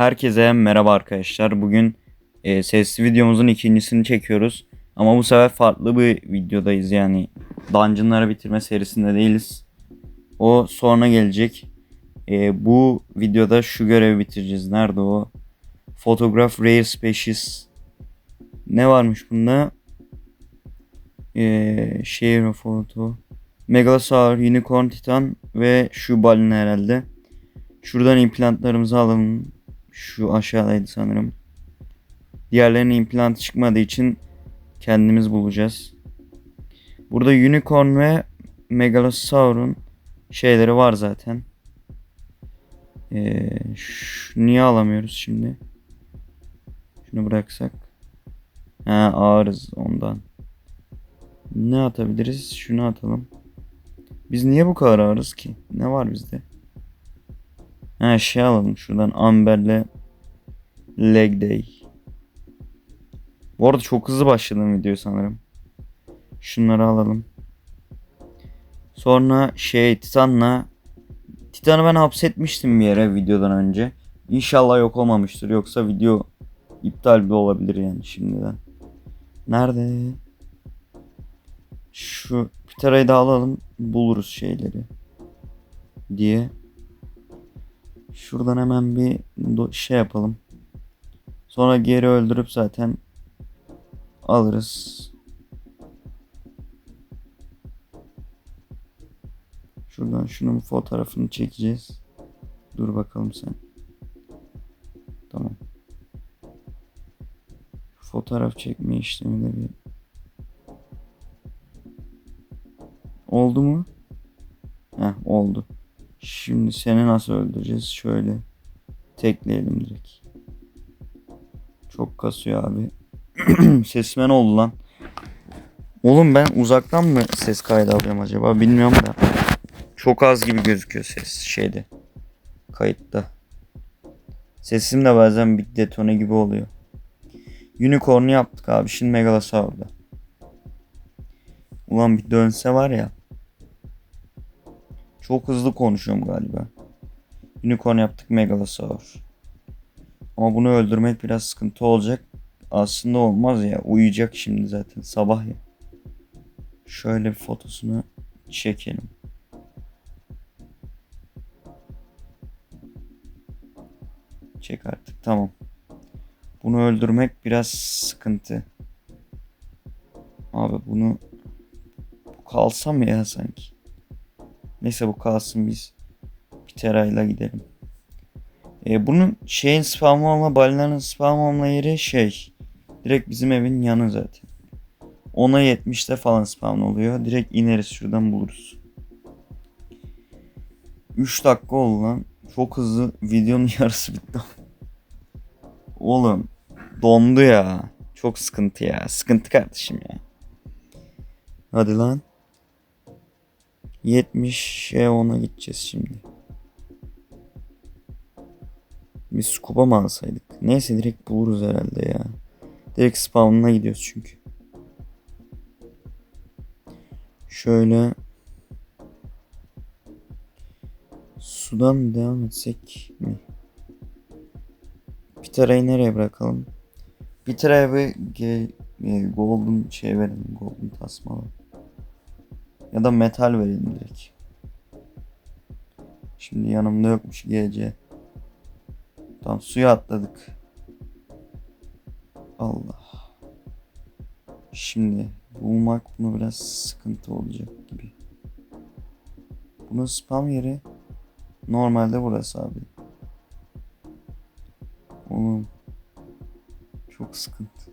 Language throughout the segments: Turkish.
Herkese merhaba arkadaşlar. Bugün e, sesli videomuzun ikincisini çekiyoruz. Ama bu sefer farklı bir videodayız yani. Dungeon'ları bitirme serisinde değiliz. O sonra gelecek. E, bu videoda şu görevi bitireceğiz. Nerede o? Photograph Rare Species. Ne varmış bunda? E, Share a Photo. Megalosaur, Unicorn, Titan ve şu balina herhalde. Şuradan implantlarımızı alalım. Şu aşağıdaydı sanırım. Diğerlerinin implant çıkmadığı için kendimiz bulacağız. Burada Unicorn ve Megalosaur'un şeyleri var zaten. Ee, niye alamıyoruz şimdi? Şunu bıraksak. Ha ağırız ondan. Ne atabiliriz? Şunu atalım. Biz niye bu kadar ağırız ki? Ne var bizde? Ha şey alalım şuradan Amber'le Leg Day. Bu arada çok hızlı başladım video sanırım. Şunları alalım. Sonra şey Titan'la Titan'ı ben hapsetmiştim bir yere videodan önce. İnşallah yok olmamıştır. Yoksa video iptal bile olabilir yani şimdiden. Nerede? Şu Pitera'yı da alalım. Buluruz şeyleri. Diye. Şuradan hemen bir şey yapalım. Sonra geri öldürüp zaten alırız. Şuradan şunun fotoğrafını çekeceğiz. Dur bakalım sen. Tamam. Fotoğraf çekme işlemi de bir Oldu mu? Heh oldu. Şimdi seni nasıl öldüreceğiz? Şöyle tekleyelim direkt. Çok kasıyor abi. Sesime ne oldu lan? Oğlum ben uzaktan mı ses kaydı alıyorum acaba bilmiyorum da. Çok az gibi gözüküyor ses şeyde. Kayıtta. Sesim de bazen bir detone gibi oluyor. Unicorn'u yaptık abi. Şimdi Megalosaur'da. Ulan bir dönse var ya. Çok hızlı konuşuyorum galiba. Unicorn yaptık Megalosaur. Ama bunu öldürmek biraz sıkıntı olacak. Aslında olmaz ya. Uyuyacak şimdi zaten sabah ya. Şöyle bir fotosunu çekelim. Çek artık tamam. Bunu öldürmek biraz sıkıntı. Abi bunu bu kalsa mı ya sanki? Neyse bu kalsın biz Pitera'yla gidelim. E, bunun şeyin spam olma, balinanın spam olma yeri şey. Direkt bizim evin yanı zaten. Ona 70'te falan spawn oluyor. Direkt ineriz şuradan buluruz. 3 dakika oldu lan. Çok hızlı videonun yarısı bitti. Oğlum dondu ya. Çok sıkıntı ya. Sıkıntı kardeşim ya. Hadi lan. 70'e 10'a gideceğiz şimdi. Bir scuba mı alsaydık? Neyse direkt buluruz herhalde ya. Direkt spawn'ına gidiyoruz çünkü. Şöyle sudan devam etsek mi? Pitera'yı nereye bırakalım? Pitera'ya bir golden şey verelim. Golden tasmalı. Ya da metal verelim direkt. Şimdi yanımda yokmuş GC. Tamam suya atladık. Allah. Şimdi bulmak bunu biraz sıkıntı olacak gibi. Bunun spam yeri normalde burası abi. Oğlum çok sıkıntı.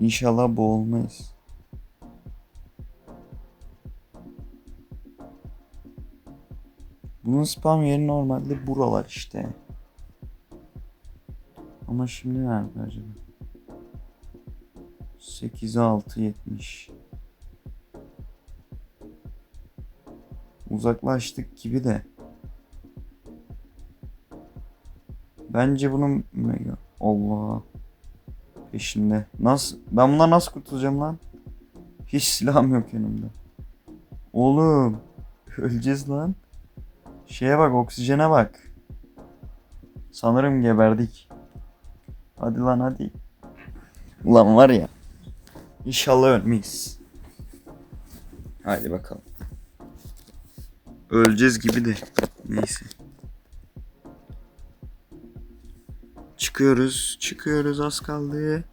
İnşallah boğulmayız. Bunun spam yeri normalde buralar işte. Ama şimdi nerede acaba? 8 6 70. Uzaklaştık gibi de. Bence bunun mega Allah peşinde. Nasıl ben bundan nasıl kurtulacağım lan? Hiç silahım yok yanımda. Oğlum öleceğiz lan. Şeye bak oksijene bak. Sanırım geberdik. Hadi lan hadi. Ulan var ya. İnşallah ölmeyiz. Hadi bakalım. Öleceğiz gibi de. Neyse. Çıkıyoruz. Çıkıyoruz az kaldı.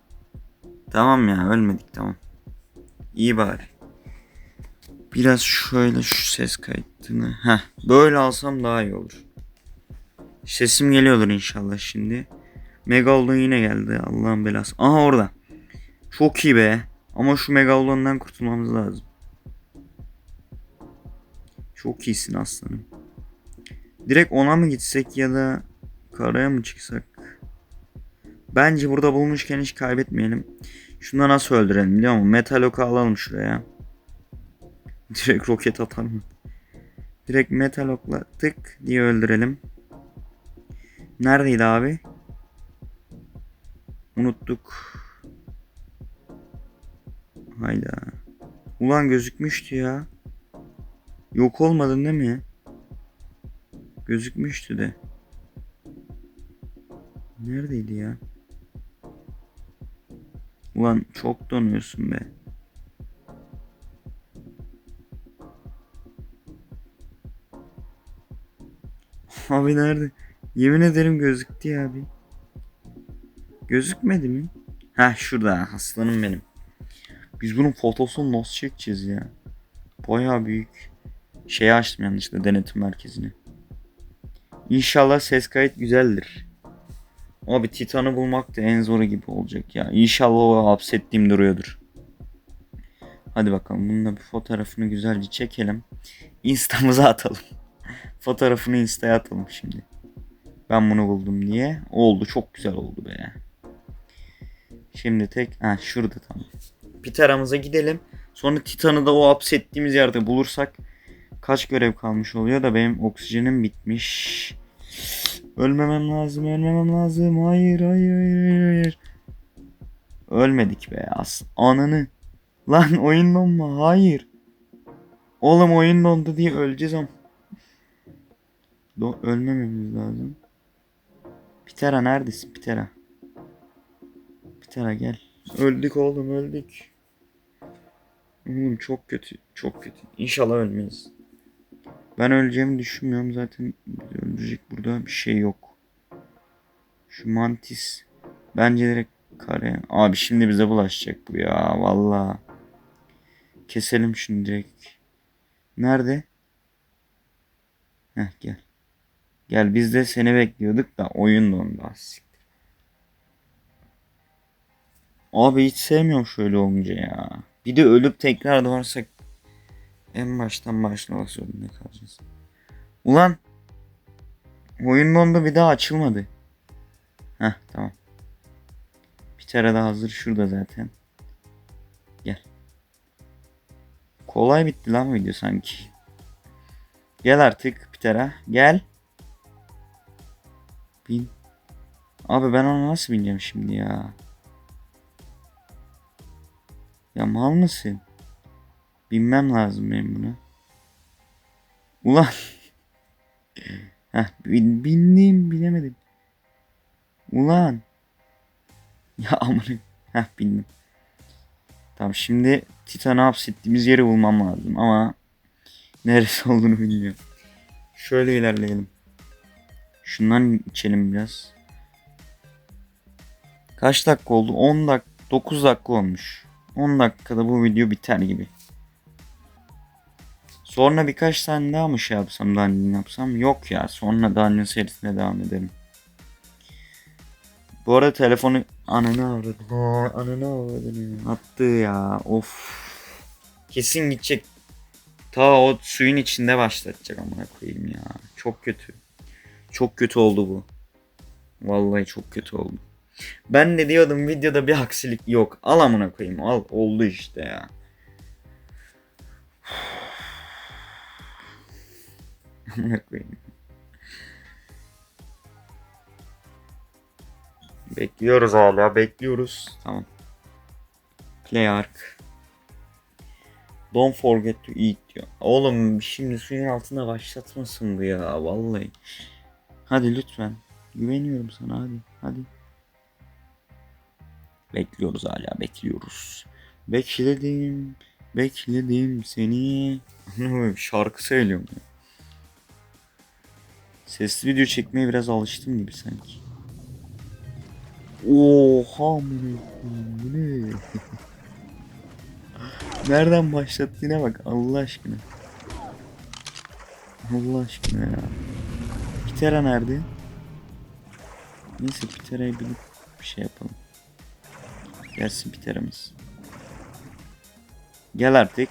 Tamam ya ölmedik tamam. İyi bari. Biraz şöyle şu ses kayıtını. Heh böyle alsam daha iyi olur. Sesim geliyordur inşallah şimdi. Megalodon yine geldi. Allah'ın belası. Aha orada. Çok iyi be. Ama şu Megalodon'dan kurtulmamız lazım. Çok iyisin aslanım. Direkt ona mı gitsek ya da karaya mı çıksak? Bence burada bulmuşken hiç kaybetmeyelim. Şunu nasıl öldürelim biliyor musun? Metal oku alalım şuraya. Direkt roket atar mı? Direkt metal okla tık diye öldürelim. Neredeydi abi? Unuttuk. Hayda. Ulan gözükmüştü ya. Yok olmadın değil mi? Gözükmüştü de. Neredeydi ya? Ulan çok donuyorsun be. Abi nerede? Yemin ederim gözüktü ya abi. Gözükmedi mi? Ha şurada aslanım benim. Biz bunun fotosunu nasıl çekeceğiz ya? Bayağı büyük. Şeyi açtım yanlışlıkla denetim merkezini. İnşallah ses kayıt güzeldir. Abi Titan'ı bulmak da en zoru gibi olacak ya. İnşallah o hapsettiğim duruyordur. Hadi bakalım bunun da bir fotoğrafını güzelce çekelim. Insta'mıza atalım. Fotoğrafını Insta'ya atalım şimdi. Ben bunu buldum diye. Oldu çok güzel oldu be. Şimdi tek ha şurada tamam. Piteramıza gidelim. Sonra Titan'ı da o hapsettiğimiz yerde bulursak kaç görev kalmış oluyor da benim oksijenim bitmiş. Ölmemem lazım, ölmemem lazım. Hayır, hayır, hayır, hayır. Ölmedik be as. Ananı. Lan oyun donma. Hayır. Oğlum oyun dondu diye öleceğiz ama. Do ölmememiz lazım. Pitera neredesin Pitera? Pitera gel. Öldük oğlum öldük. Oğlum çok kötü. Çok kötü. İnşallah ölmeyiz. Ben öleceğimi düşünmüyorum zaten. Öldürecek burada bir şey yok. Şu mantis. Bence direkt kare. Abi şimdi bize bulaşacak bu ya. Valla. Keselim şunu direkt. Nerede? Heh gel. Gel biz de seni bekliyorduk da oyun dondu az Abi hiç sevmiyorum şöyle olunca ya. Bir de ölüp tekrar doğarsak en baştan başlamak zorunda kalacağız. Ulan oyun dondu bir daha açılmadı. Heh tamam. Bir tane daha hazır şurada zaten. Gel. Kolay bitti lan video sanki. Gel artık Pitera. Gel. Bin. Abi ben ona nasıl bineceğim şimdi ya? Ya mal mısın? Binmem lazım benim buna. Ulan. Heh, bin, bindim binemedim. Ulan. Ya amına. Heh bindim. Tamam şimdi Titan'ı hapsettiğimiz yeri bulmam lazım ama neresi olduğunu bilmiyorum. Şöyle ilerleyelim. Şundan içelim biraz. Kaç dakika oldu? 10 dakika, 9 dakika olmuş. 10 dakikada bu video biter gibi. Sonra birkaç tane daha mı şey yapsam, Dungeon yapsam? Yok ya. Sonra Dungeon serisine devam edelim. Bu arada telefonu ananı avradı. Ananı avradı. Attı ya. Of. Kesin gidecek. Ta o suyun içinde başlatacak amına koyayım ya. Çok kötü. Çok kötü oldu bu. Vallahi çok kötü oldu. Ben de diyordum videoda bir aksilik yok. Al amına koyayım. Al oldu işte ya. Amına koyayım. Bekliyoruz hala. Bekliyoruz. Tamam. Play arc. Don't forget to eat diyor. Oğlum şimdi suyun altına başlatmasın bu ya. Vallahi. Hadi lütfen. Güveniyorum sana hadi. Hadi. Bekliyoruz hala bekliyoruz. Bekledim. Bekledim seni. Şarkı söylüyorum ya. Sesli video çekmeye biraz alıştım gibi sanki. Oha bu ne? Nereden başlattığına bak Allah aşkına. Allah aşkına ya. Pitera nerede? Neyse Pitera'yı bilip bir şey yapalım. Gelsin Pitera'mız. Gel artık.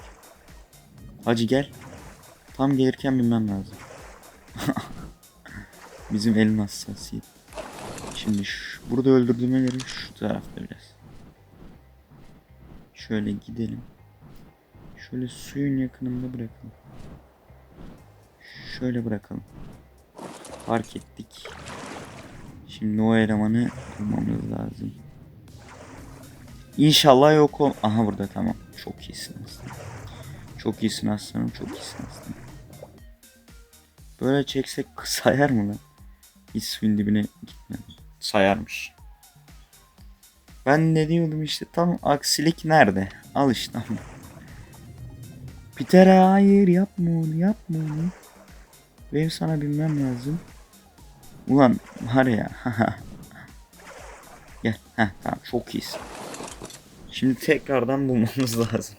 Hacı gel. Tam gelirken bilmem lazım. Bizim elin hassasiyet. Şimdi şu, burada öldürdüğüme göre şu tarafta biraz. Şöyle gidelim. Şöyle suyun yakınında bırakalım. Şöyle bırakalım. Fark ettik. Şimdi o elemanı bulmamız lazım. İnşallah yok ol. Aha burada tamam. Çok iyisin aslanım. Çok iyisin aslanım. Çok iyisin aslanım. Böyle çeksek sayar mı lan? Hiç suyun dibine gitmedi. Sayarmış. Ben ne diyordum işte tam aksilik nerede? Al işte. Peter hayır yapma onu yapma onu. Benim sana bilmem lazım. Ulan var ya. Gel. Heh, tamam çok iyisin. Şimdi tekrardan bulmamız lazım.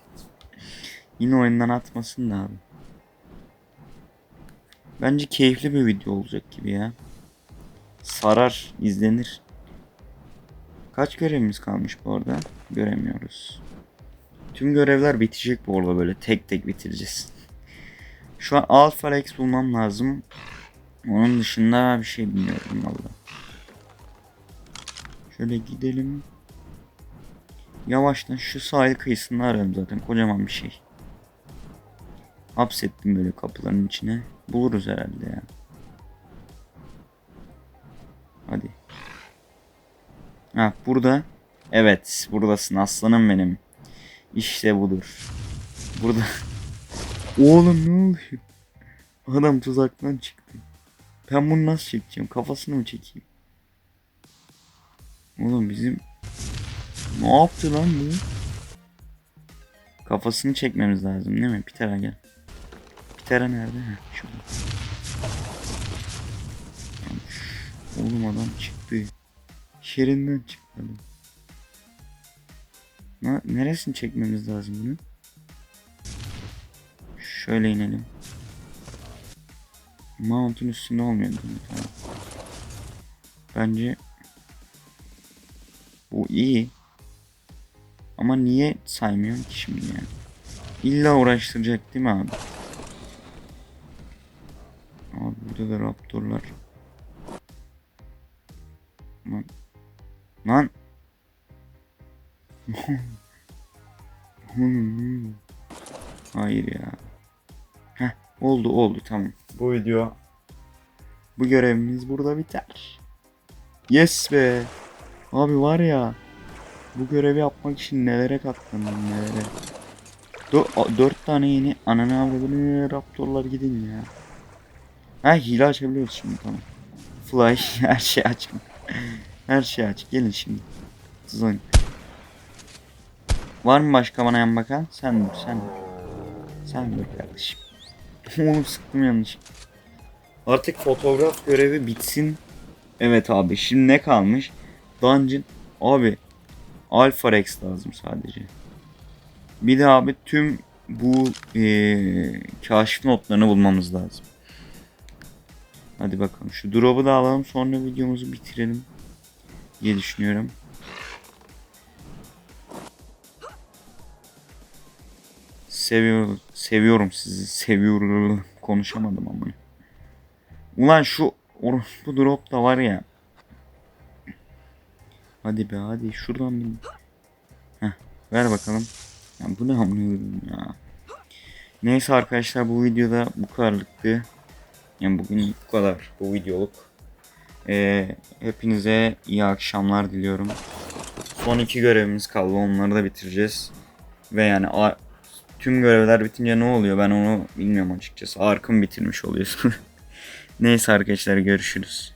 Yine oyundan atmasın da abi. Bence keyifli bir video olacak gibi ya. Sarar, izlenir. Kaç görevimiz kalmış bu arada? Göremiyoruz. Tüm görevler bitecek bu arada böyle tek tek bitireceğiz. Şu an Alpha Rex bulmam lazım. Onun dışında bir şey bilmiyorum valla. Şöyle gidelim. Yavaştan şu sahil kıyısını ararım zaten. Kocaman bir şey. Hapsettim böyle kapıların içine. Buluruz herhalde ya. Hadi. Ha burada. Evet buradasın aslanım benim. İşte budur. Burada. Oğlum ne oluyor? Adam tuzaktan çıktı. Ben bunu nasıl çekeceğim? Kafasını mı çekeyim? Oğlum bizim ne yaptı lan bu? Kafasını çekmemiz lazım değil mi? Pitera gel. Pitera nerede? Heh, şurada. Oğlum adam çıktı. Şerinden çıktı adam. Na, neresini çekmemiz lazım bunu? Şöyle inelim. Mount'un üstünde olmuyor. Bence bu iyi. Ama niye saymıyorum ki şimdi yani? İlla uğraştıracak değil mi abi? Abi burada da raptorlar. Lan. Lan. Hayır ya. Oldu oldu tamam. Bu video bu görevimiz burada biter. Yes be. Abi var ya bu görevi yapmak için nelere katlandım nelere. Dö- dört tane yeni ananı avradını raptorlar gidin ya. Ha hile açabiliyoruz şimdi tamam. Fly her şey açma. her şey aç. Gelin şimdi. Zın. Var mı başka bana yan bakan? Sen dur sen dur. Sen dur kardeşim. Oğlum sıktım yanlış. Artık fotoğraf görevi bitsin. Evet abi şimdi ne kalmış? Dungeon. Abi Alpha Rex lazım sadece. Bir de abi tüm bu ee, kaşif notlarını bulmamız lazım. Hadi bakalım şu drop'u da alalım sonra videomuzu bitirelim diye düşünüyorum. Seviyorum, seviyorum sizi, seviyorum. Konuşamadım ama. Ulan şu orospu drop da var ya. Hadi be hadi şuradan bir. Heh, ver bakalım. Ya bu ne amına ya. Neyse arkadaşlar bu videoda bu kadarlıktı. Yani bugün bu kadar bu videoluk. Ee, hepinize iyi akşamlar diliyorum. Son iki görevimiz kaldı onları da bitireceğiz. Ve yani tüm görevler bitince ne oluyor ben onu bilmiyorum açıkçası. Arkım bitirmiş oluyorsun. Neyse arkadaşlar görüşürüz.